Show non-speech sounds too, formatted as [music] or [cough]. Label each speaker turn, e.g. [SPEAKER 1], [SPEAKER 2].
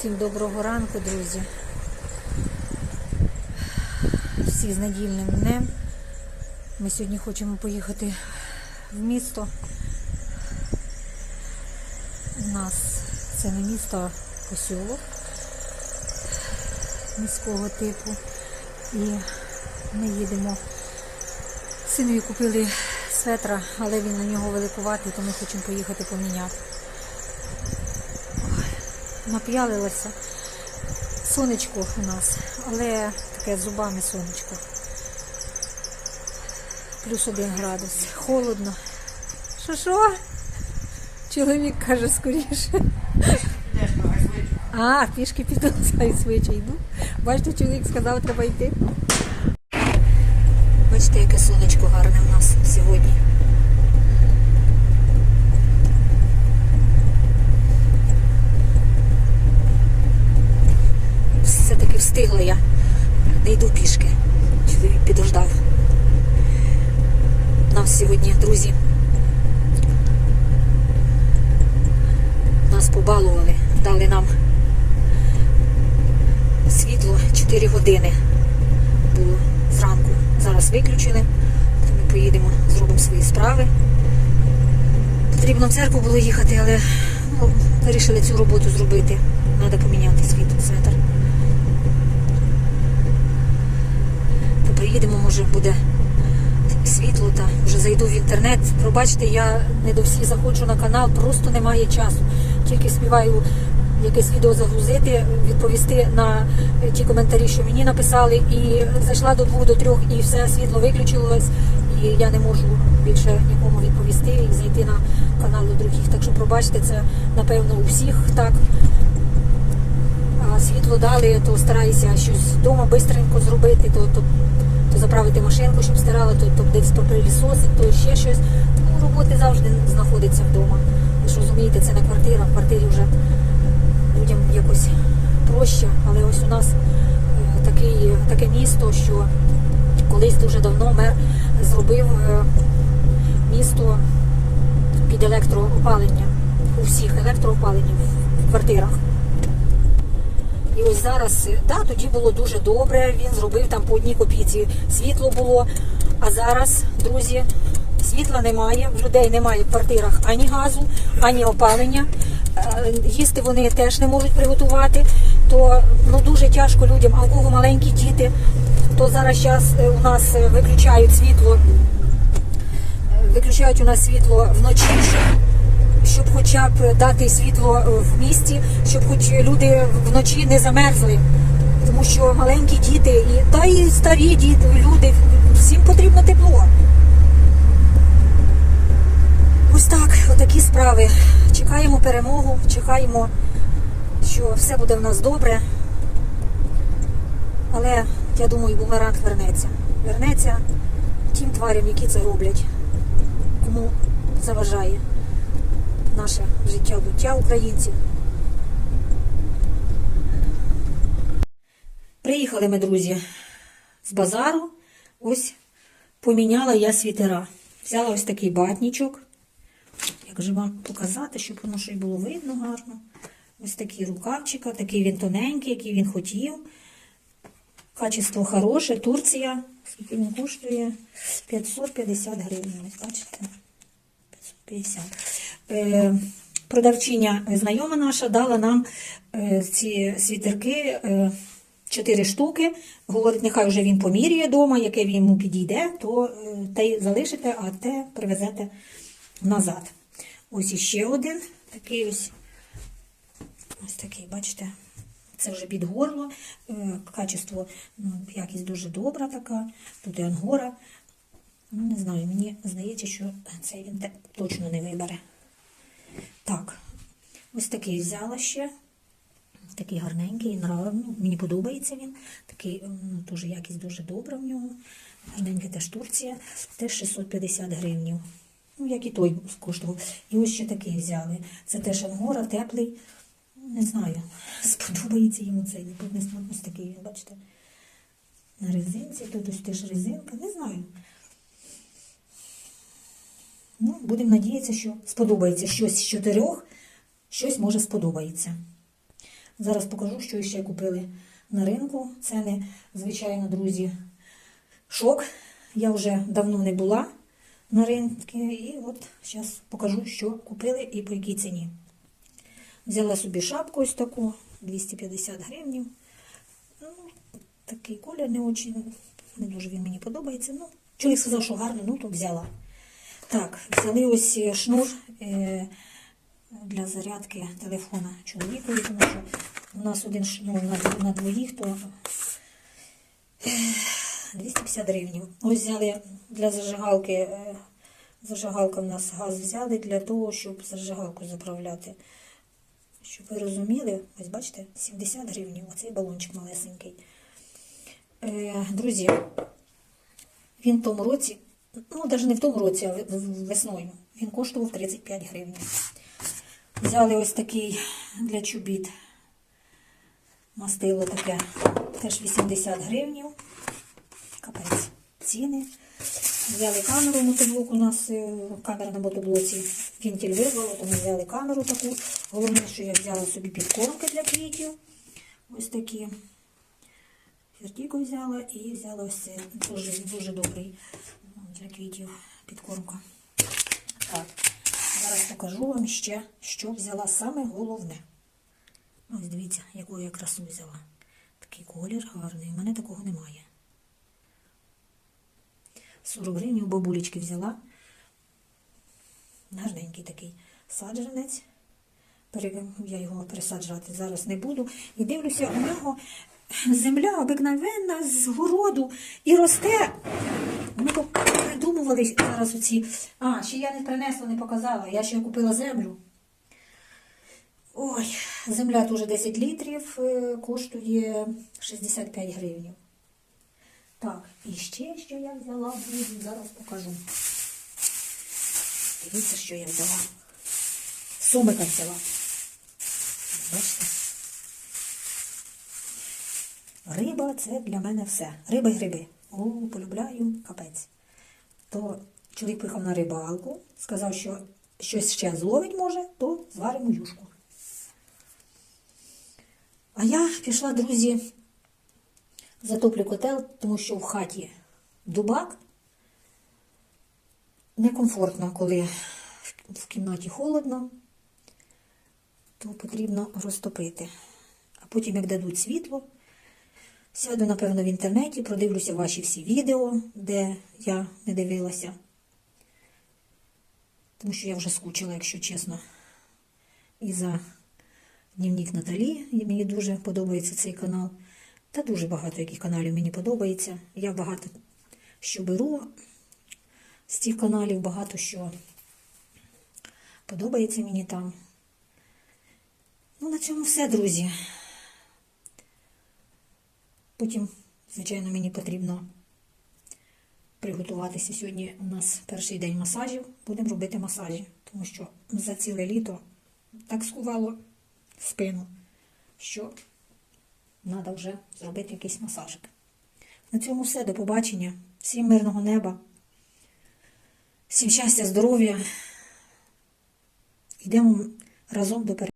[SPEAKER 1] Всім доброго ранку, друзі. Всі з недільним днем. Ми сьогодні хочемо поїхати в місто. У нас це не місто, а посілок міського типу. І ми їдемо. Синові купили светра, але він на нього великуватий, то ми хочемо поїхати поміняти. Нап'ялилася. Сонечко у нас, але таке зубами сонечко. Плюс один градус. Холодно. Що що? Чоловік каже скоріше. А, пішки піду, швидше йду. Бачите, чоловік сказав, треба йти. Бачите, яке сонечко гарне у нас сьогодні. Встигла я. Не йду пішки. Чоловік підождав. Нас сьогодні, друзі. Нас побалували, дали нам світло 4 години було зранку. Зараз виключили. Ми поїдемо, зробимо свої справи. Потрібно в церкву було їхати, але ну, вирішили цю роботу зробити. Треба поміняти світло, светр. То приїдемо, може буде світло та вже зайду в інтернет. Пробачте, я не до всіх заходжу на канал, просто немає часу. Тільки співаю якесь відео загрузити, відповісти на ті коментарі, що мені написали, і зайшла до двох, до трьох, і все світло виключилось, і я не можу більше нікому відповісти і зайти на канал до других. Так що пробачте, це напевно у всіх так. А світло дали, то стараюся щось вдома швидко зробити, то, то, то заправити машинку, щоб стирала, то, то десь поприлісосить, то ще щось. Ну, роботи завжди знаходиться вдома. Ви ж розумієте, це не квартира, в квартирі вже людям якось проще, але ось у нас е, такий, таке місто, що колись дуже давно мер зробив е, місто під електроопалення. У всіх електроопалення в квартирах. І ось зараз, е, да, тоді було дуже добре. Він зробив там по одній копійці світло було. А зараз, друзі, світла немає, в людей немає в квартирах ані газу, ані опалення. Е, Їсти вони теж не можуть приготувати. То ну дуже тяжко людям, а у кого маленькі діти, то зараз час у нас е, виключають світло. Е, Виключають у нас світло вночі, щоб хоча б дати світло е, в місті, щоб хоч люди вночі не замерзли. Тому що маленькі діти, і та і старі діти, люди, всім потрібно тепло. Ось так, отакі справи. Чекаємо перемогу, чекаємо, що все буде в нас добре. Але я думаю, бумеранг вернеться. Вернеться тим тварям, які це роблять, кому заважає наше життя, буття українців. Приїхали ми, друзі, з базару. Ось поміняла я світера. Взяла ось такий батнічок. Як же вам показати, щоб воно й було видно гарно. Ось такий рукавчика, такий він тоненький, який він хотів. Качество хороше, Турція. Скільки він коштує? 550 гривень. Бачите? 550. Е, продавчиня е, знайома наша дала нам е, ці світерки. Е, Чотири штуки. Говорить, нехай вже він поміряє вдома, яке йому підійде, то те залишите, а те привезете назад. Ось іще один. Такий ось. Ось такий, бачите, це вже під горло. Качество, ну, якість дуже добра така. Тут і ангора. Ну, не знаю, мені здається, що цей він точно не вибере. Так, ось такий взяла ще. Такий гарненький, нрав- ну, мені подобається він. Такий ну, дуже якість дуже добра в нього. Гарненький теж Турція, теж 650 гривнів. Ну, як і той коштував. І ось ще такий взяли. Це теж ангора, теплий. Не знаю, [laughs] сподобається йому цей. Ось такий, бачите, на резинці. Тут ось теж резинка. Не знаю. Ну, будемо надіятися, що сподобається щось з чотирьох, щось може сподобається. Зараз покажу, що ще купили на ринку. Ціни, звичайно, друзі, шок. Я вже давно не була на ринку. І от зараз покажу, що купили і по якій ціні. Взяла собі шапку ось таку, 250 гривень. Ну, такий колір не очень, не дуже він мені подобається. Ну, чоловік сказав, що гарно, ну то взяла. Так, взяли ось е, шнур е, для зарядки телефона чоловікові, тому що у нас один шнур на, двоїх, то е, 250 гривень. Ось взяли для зажигалки. е, Зажигалка в нас газ взяли для того, щоб зажигалку заправляти. Щоб ви розуміли, ось бачите, 70 гривень, оцей балончик малесенький. Е, друзі, він в тому році, ну навіть не в тому році, а весною, він коштував 35 гривень. Взяли ось такий для чобіт мастило таке, теж 80 гривень. Капець ціни. Взяли камеру мотоблок, у нас е, камера на мотоблоці. Вінтіль вирвало, тому взяли камеру таку. Головне, що я взяла собі підкормки для квітів. Ось такі. Фертіку взяла і взяла ось це дуже, дуже добрий для квітів підкормка. Так, зараз покажу вам ще, що взяла саме головне. Ось дивіться, яку я красу взяла. Такий колір гарний. У мене такого немає. 40 гривень у бабулечки взяла. Гарненький такий саджанець. Я його пересаджувати зараз не буду. І дивлюся, у нього земля обикновенна з городу і росте. Ми тут придумували зараз оці. А, ще я не принесла, не показала. Я ще купила землю. Ой, земля теж 10 літрів, е, коштує 65 гривень. Так, і ще що я взяла, зараз покажу. Дивіться, що я взяла. Сумика взяла. Бачите? Риба це для мене все. Риба і гриби. О, полюбляю капець. То чоловік поїхав на рибалку, сказав, що щось ще зловить може, то зваримо юшку. А я пішла, друзі, затоплю котел, тому що в хаті дубак. Некомфортно, коли в кімнаті холодно, то потрібно розтопити. А потім, як дадуть світло, сяду, напевно, в інтернеті, продивлюся ваші всі відео, де я не дивилася. Тому що я вже скучила, якщо чесно. І за Дневник Наталі. Мені дуже подобається цей канал. Та дуже багато яких каналів мені подобається. Я багато що беру з цих каналів, багато що подобається мені там. Ну, на цьому все, друзі. Потім, звичайно, мені потрібно приготуватися. Сьогодні у нас перший день масажів. Будемо робити масажі, тому що за ціле літо так скувало спину, що треба вже зробити якийсь масажик. На цьому все. До побачення. Всім мирного неба. Всім щастя, здоров'я. Йдемо разом до перемоги.